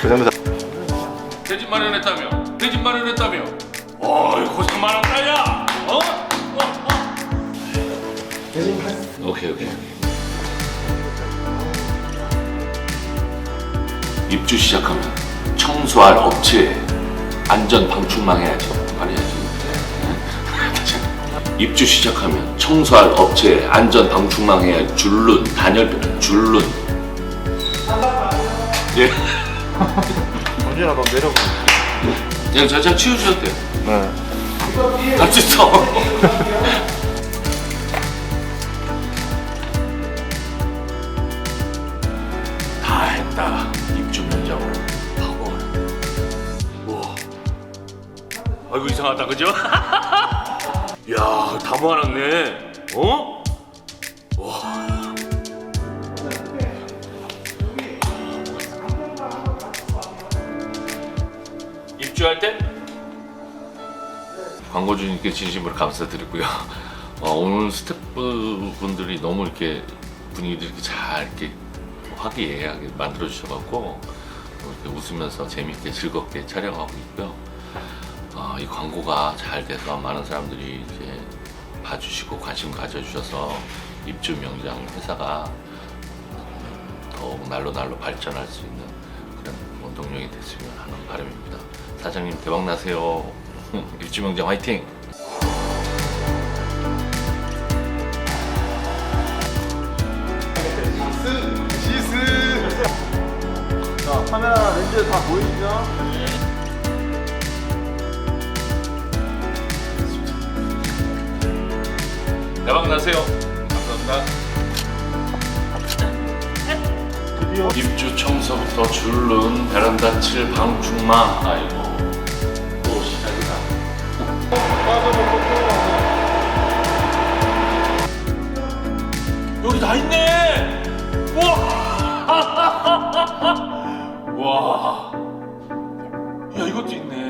조정사 대집 마련했다며 대집 마련했다며 어이 고생 많았다 야 어? 어? 어? 오케이 오케이 입주 시작하면 청소할 업체에 안전 방충망 해야죠 말해야지 네. 입주 시작하면 청소할 업체에 안전 방충망 해야 줄눈 단열변 줄눈 예너 내려가 그냥 저장 치우셔도 돼요 네할수 있어. 다 했다. 입주 면접으로 하고. 와. 아이고 이상하다 그죠? 야, 다 모아놨네. 어? 입주할 때 광고주님께 진심으로 감사드리고요. 어, 오늘 스태프분들이 너무 이렇게 분위기를 이렇게 잘 이렇게 화기애애하게 만들어 주셔갖고 이렇게 웃으면서 재밌게 즐겁게 촬영하고 있고요. 어, 이 광고가 잘 돼서 많은 사람들이 이제 봐주시고 관심 가져주셔서 입주 명장 회사가 더욱 날로 날로 발전할 수 있는 그런 원동력이 됐으면 하는. 사장님 대박 나세요. 입주 명장 화이팅! 시스 자 카메라 렌즈 다 보이시죠? 대박 나세요. 감사합니다. 입주 청소부터 줄눈 베란다 칠 방충망 아이고 와. 와. 야 이것도 있네.